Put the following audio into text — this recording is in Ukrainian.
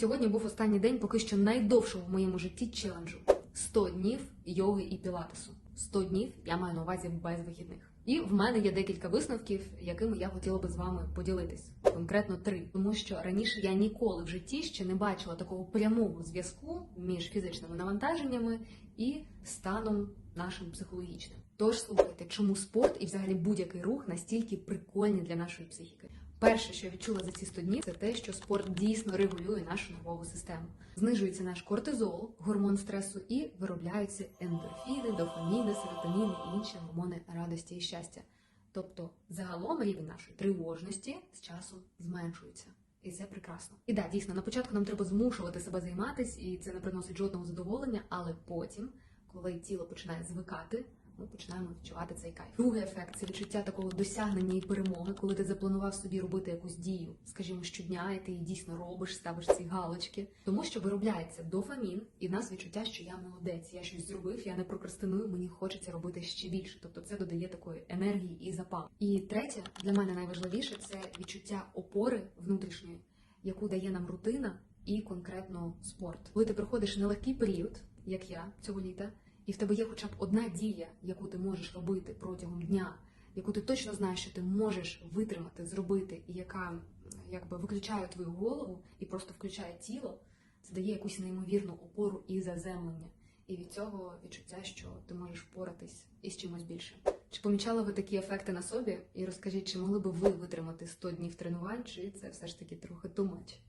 Сьогодні був останній день поки що найдовшого в моєму житті челенджу: 100 днів йоги і пілатесу. 100 днів я маю на увазі без вихідних. І в мене є декілька висновків, якими я хотіла би з вами поділитись. Конкретно три, тому що раніше я ніколи в житті ще не бачила такого прямого зв'язку між фізичними навантаженнями і станом нашим психологічним. Тож слухайте, чому спорт і взагалі будь-який рух настільки прикольні для нашої психіки. Перше, що я відчула за ці 100 днів, це те, що спорт дійсно регулює нашу нервову систему. Знижується наш кортизол, гормон стресу, і виробляються ендорфіни, дофаміни, серотоніни і інші гормони радості і щастя. Тобто, загалом рівень нашої тривожності з часом зменшується. І це прекрасно. І да, дійсно, на початку нам треба змушувати себе займатися, і це не приносить жодного задоволення, але потім, коли тіло починає звикати, ми починаємо відчувати цей кайф. Другий ефект це відчуття такого досягнення і перемоги, коли ти запланував собі робити якусь дію, скажімо, щодня, і ти дійсно робиш, ставиш ці галочки, тому що виробляється дофамін, і в нас відчуття, що я молодець, я щось зробив, я не прокрастиную, мені хочеться робити ще більше. Тобто це додає такої енергії і запалу. І третє для мене найважливіше це відчуття опори внутрішньої, яку дає нам рутина і конкретно спорт. Коли ти проходиш нелегкий період, як я цього літа і в тебе є хоча б одна дія, яку ти можеш робити протягом дня, яку ти точно знаєш, що ти можеш витримати, зробити, і яка якби виключає твою голову і просто включає тіло, це дає якусь неймовірну опору і заземлення. І від цього відчуття, що ти можеш впоратись із чимось більше. Чи помічали ви такі ефекти на собі? І розкажіть, чи могли би ви витримати 100 днів тренувань, чи це все ж таки трохи тумач?